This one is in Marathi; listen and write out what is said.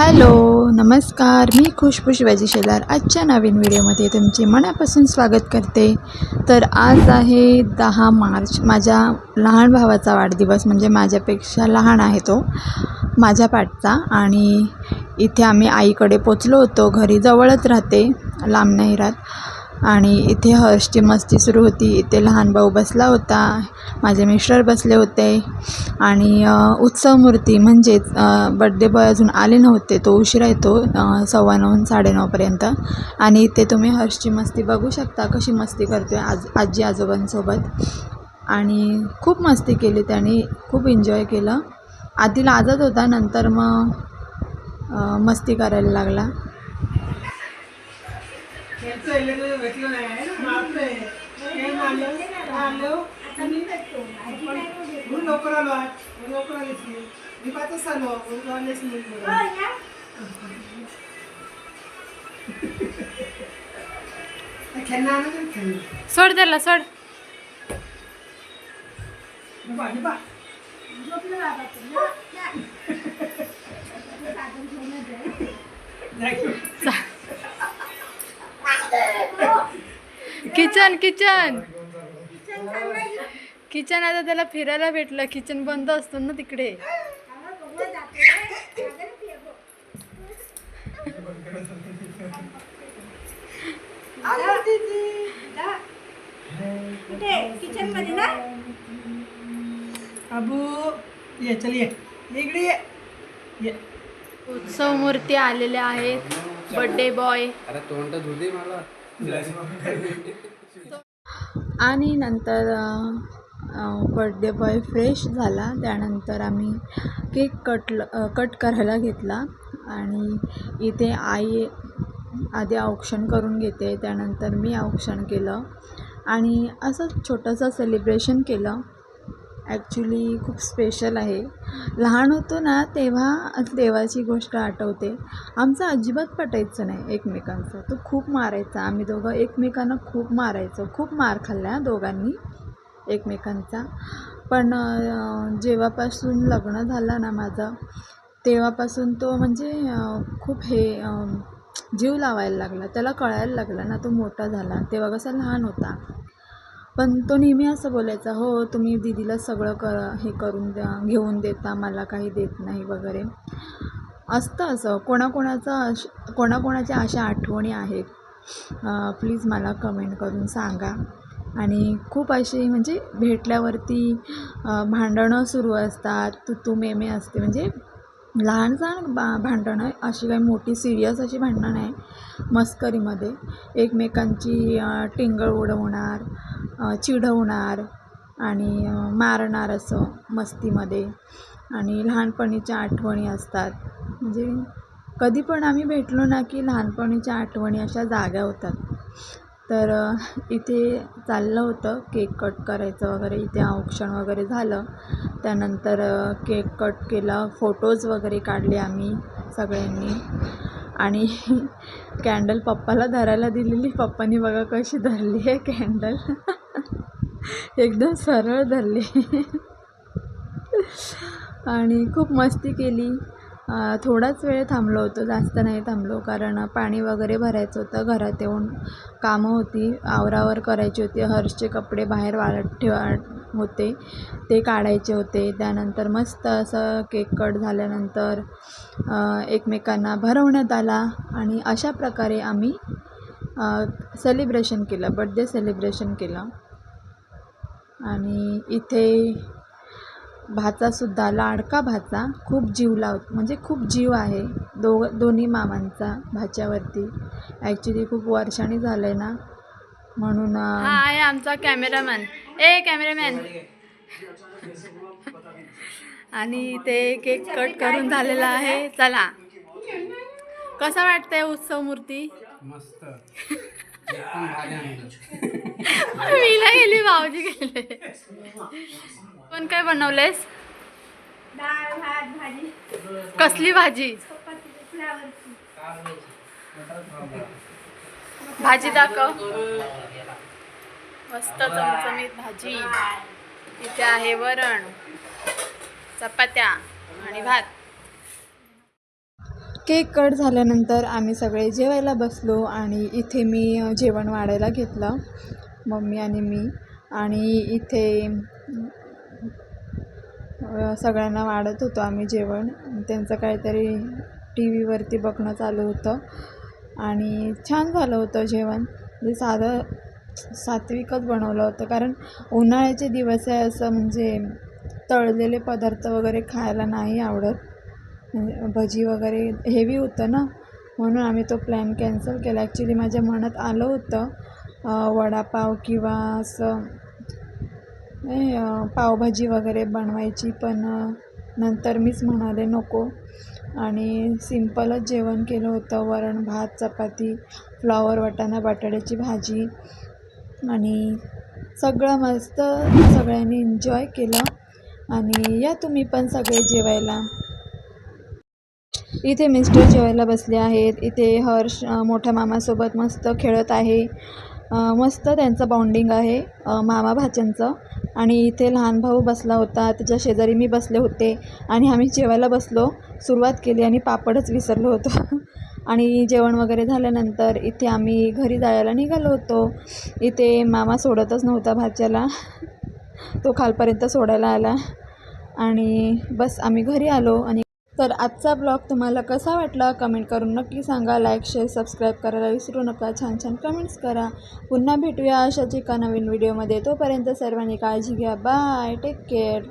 हॅलो नमस्कार. मी खुशखुश वेजी शेलार. आजच्या नवीन व्हिडिओमध्ये तुमचे मनापासून स्वागत करते. तर आज आहे दहा मार्च. माझ्या लहान भावाचा वाढदिवस म्हणजे माझ्यापेक्षा लहान आहे तो माझ्या पाठचा. आणि इथे आम्ही आईकडे पोचलो होतो. घरी जवळच राहते लांब नाही राहत. आणि इथे हर्षची मस्ती सुरू होती. इथे लहान भाऊ बसला होता. माझे मिस्टर बसले होते. आणि उत्सव मूर्ती म्हणजेच बड्डे बॉय अजून आले नव्हते. तो उशिरा येतो सव्वा नऊ साडेनऊपर्यंत आणि इथे तुम्ही हर्षची मस्ती बघू शकता. कशी मस्ती करतो आहे आज आजी आजोबांसोबत. आणि खूप मस्ती केली त्याने. खूप एन्जॉय केलं. आधी लाजत होता. नंतर मग मस्ती करायला लागला. यांचं इलेक्ट्रिक भेटलं नाही आहे ना बापरे हे आलं आलो म्हणून लवकर आलो आज म्हणून लवकर आलीस मी मी पाचच आलो म्हणून आलेच मी खेळणं आणा तरी खेळणं सोड त्याला सोड बा बा किचन किचन. किचन आता त्याला फिरायला भेटलं. किचन बंद असतो ना तिकडे. किचनमध्ये ना? अबू ये चल ये. इकडे ये. ये. उत्सव मूर्ती आलेल्या आहेत. बर्थडे बॉय अरे तोंड धुदी मला. आणि नंतर बर्थडे बॉय फ्रेश झाला. त्यानंतर आम्ही केक कटल कट करायला घेतला. आणि इथे आई आधी औक्षण करून घेते. त्यानंतर मी औक्षण केलं. आणि असं छोटंसं सेलिब्रेशन केलं. ॲक्च्युली खूप स्पेशल आहे. लहान होतो ना तेव्हा देवाची गोष्ट आठवते. आमचं अजिबात पटायचं नाही एकमेकांचं. तो खूप मारायचा. आम्ही दोघं एकमेकांना खूप मारायचो. खूप मार खाल्ला दोघांनी एकमेकांचा. पण जेव्हापासून लग्न झालं ना माझं तेव्हापासून तो म्हणजे खूप हे जीव लावायला लागला. त्याला कळायला लागला ना तो मोठा झाला. तेव्हा कसा लहान होता. पण तो नेहमी असं बोलायचा हो तुम्ही दीदीला सगळं क हे करून द्या घेऊन देता मला काही देत नाही वगैरे. असतं असं. कोणाकोणाचं अश कोणाकोणाच्या अशा आठवणी आहेत प्लीज मला कमेंट करून सांगा. आणि खूप अशी म्हणजे भेटल्यावरती भांडणं सुरू असतात तू तू मे मे असते म्हणजे लहानसहान बा भांडणं अशी काही मोठी सिरियस अशी भांडणं नाही. मस्करीमध्ये. एकमेकांची टिंगळ उडवणार चिडवणार चिढवणार आणि मारणार असं मस्तीमध्ये. आणि लहानपणीच्या आठवणी असतात. म्हणजे कधी पण आम्ही भेटलो ना की लहानपणीच्या आठवणी अशा जाग्या होतात. तर इथे चाललं होतं. केक कट करायचं वगैरे. इथे औक्षण वगैरे झालं. त्यानंतर केक कट केला. फोटोज वगैरे काढले आम्ही सगळ्यांनी. आणि कॅन्डल पप्पाला धरायला दिलेली. पप्पानी बघा कशी धरली आहे कॅन्डल. एकदम सरळ धरली. आणि खूप मस्ती केली. थोडाच वेळ थांबलो होतो. जास्त नाही थांबलो कारण पाणी वगैरे भरायचं होतं. घरात येऊन कामं होती. आवरावर करायची होती. हर्षचे कपडे बाहेर वाळत ठेवा होते. ते काढायचे होते. त्यानंतर मस्त असं केक कट झाल्यानंतर एकमेकांना भरवण्यात आला आणि अशा प्रकारे आम्ही सेलिब्रेशन केलं. बड्डे सेलिब्रेशन केलं. आणि इथे भाचासुद्धा लाडका भाचा खूप जीव लाव म्हणजे खूप जीव आहे. दो दोन्ही मामांचा भाच्यावरती. ॲक्च्युली खूप वर्षाने झालं आहे ना. म्हणून हा आहे आमचा कॅमेरामॅन ए कॅमेरामॅन आणि ते केक कट करून झालेला आहे. चला. कसा वाटतंय उत्सव मूर्ती? मस्त. आणलं मीला गेली भाऊजी गेले. पण काय बनवलेस डाळ भात भाजी. कसली भाजी? फ्लावरची. भाजी दाखव. मस्त चमचमीत भाजी. इथे आहे वरण चपात्या आणि भात. केक कट झाल्यानंतर आम्ही सगळे जेवायला बसलो आणि इथे मी जेवण वाढायला घेतलं. मम्मी आणि मी. आणि इथे सगळ्यांना वाढत होतो आम्ही जेवण. त्यांचं काहीतरी टी व्हीवरती बघणं चालू होतं. आणि छान झालं होतं जेवण. म्हणजे साधं सात्विकच बनवलं होतं. कारण उन्हाळ्याचे दिवस आहे असं म्हणजे तळलेले पदार्थ वगैरे खायला नाही आवडत. म्हणजे भजी वगैरे हेवी होतं ना. म्हणून आम्ही तो प्लॅन कॅन्सल केला. ॲक्च्युली माझ्या मनात आलं होतं वडापाव किंवा असं हे, पावभाजी वगैरे बनवायची. पण नंतर मीच म्हणाले नको. आणि सिम्पलच जेवण केलं होतं. वरण भात चपाती फ्लॉवर वाटाणा बटाट्याची भाजी आणि सगळं मस्त सगळ्यांनी एन्जॉय केलं. आणि या तुम्ही पण सगळे जेवायला. इथे मिस्टर जेवायला बसले आहेत. इथे हर्ष मोठ्या मामासोबत मस्त खेळत आहे. मस्त त्यांचं बॉन्डिंग आहे. मामा भाच्यांचं. आणि इथे लहान भाऊ बसला होता. त्याच्या शेजारी मी बसले होते आणि आम्ही जेवायला बसलो. सुरुवात केली आणि पापडच विसरलो होतो. आणि जेवण वगैरे झाल्यानंतर इथे आम्ही घरी जायला निघालो होतो. इथे मामा सोडतच नव्हता भाच्याला. तो खालपर्यंत सोडायला आला. आणि बस आम्ही घरी आलो आणि तर आजचा ब्लॉग तुम्हाला कसा वाटला कमेंट करून नक्की सांगा. लाईक शेअर सबस्क्राईब करायला विसरू नका. छान छान कमेंट्स करा. पुन्हा भेटूया अशाच एका नवीन व्हिडिओमध्ये तोपर्यंत सर्वांनी काळजी घ्या. Bye take care